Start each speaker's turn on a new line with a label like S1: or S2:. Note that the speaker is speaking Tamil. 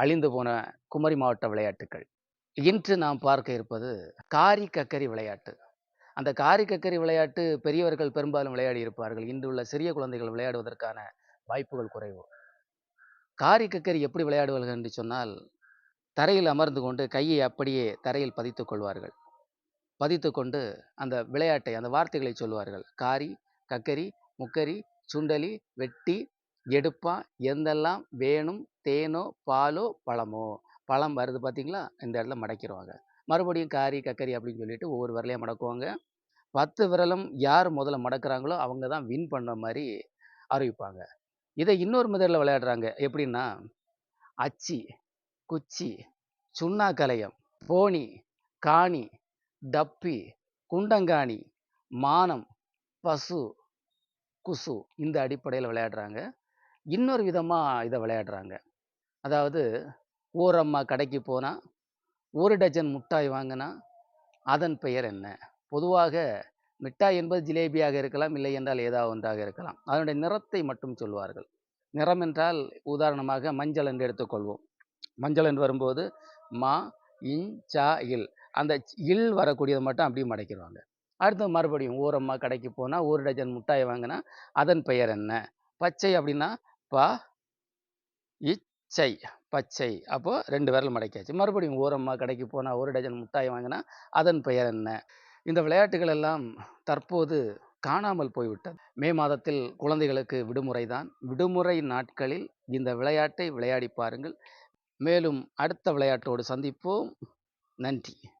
S1: அழிந்து போன குமரி மாவட்ட விளையாட்டுக்கள். இன்று நாம் பார்க்க இருப்பது காரி கக்கரி விளையாட்டு. அந்த காரி கக்கரி விளையாட்டு பெரியவர்கள் பெரும்பாலும் விளையாடி இருப்பார்கள். இன்று உள்ள சிறிய குழந்தைகள் விளையாடுவதற்கான வாய்ப்புகள் குறைவு. காரி கக்கரி எப்படி விளையாடுவார்கள் என்று சொன்னால் தரையில் அமர்ந்து கொண்டு கையை அப்படியே தரையில் பதித்து கொள்வார்கள். பதித்து கொண்டு அந்த விளையாட்டை அந்த வார்த்தைகளை சொல்வார்கள். காரி கக்கரி முக்கரி சுண்டலி வெட்டி எடுப்பா. எந்தெல்லாம் வேணும் தேனோ பாலோ பழமோ? பழம் வருது பார்த்தீங்களா இந்த இடத்துல மடக்கிடுவாங்க மறுபடியும் காரி கக்கரி அப்படின்னு சொல்லிட்டு ஒவ்வொரு விரலையும் மடக்குவாங்க. பத்து விரலும் யார் முதல்ல மடக்கிறாங்களோ அவங்க தான் வின் பண்ண மாதிரி அறிவிப்பாங்க. இதை இன்னொரு மெதடில் விளையாடுறாங்க. எப்படின்னா அச்சி குச்சி சுண்ணாக்கலையம் போனி காணி டப்பி குண்டங்காணி மானம் பசு குசு இந்த அடிப்படையில் விளையாடுறாங்க. இன்னொரு விதமாக இதை விளையாடுறாங்க. அதாவது ஓரம்மா கடைக்கு போனால் ஒரு டஜன் மிட்டாய் வாங்கினா அதன் பெயர் என்ன? பொதுவாக மிட்டாய் என்பது ஜிலேபியாக இருக்கலாம் இல்லை என்றால் ஏதாவது ஒன்றாக இருக்கலாம். அதனுடைய நிறத்தை மட்டும் சொல்வார்கள். நிறம் என்றால் உதாரணமாக மஞ்சள் என்று எடுத்துக்கொள்வோம். மஞ்சள் என்று வரும்போது மா இன் சா இல். அந்த இல் வரக்கூடியதை மட்டும் அப்படியே மடக்கிடுவாங்க. அடுத்து மறுபடியும் ஓரம்மா கடைக்கு போனால் ஒரு டஜன் மிட்டாய் வாங்கினா அதன் பெயர் என்ன? பச்சை அப்படின்னா ப இச்சை பச்சை. அப்போது ரெண்டு விரல் மடக்கியாச்சு. மறுபடியும் ஓரம்மா கடைக்கு போனால் ஒரு டஜன் முட்டாய் வாங்கினா அதன் பெயர் என்ன? இந்த விளையாட்டுகள் எல்லாம் தற்போது காணாமல் போய்விட்டது. மே மாதத்தில் குழந்தைகளுக்கு விடுமுறை தான். விடுமுறை நாட்களில் இந்த விளையாட்டை விளையாடி பாருங்கள். மேலும் அடுத்த விளையாட்டோடு சந்திப்போம். நன்றி.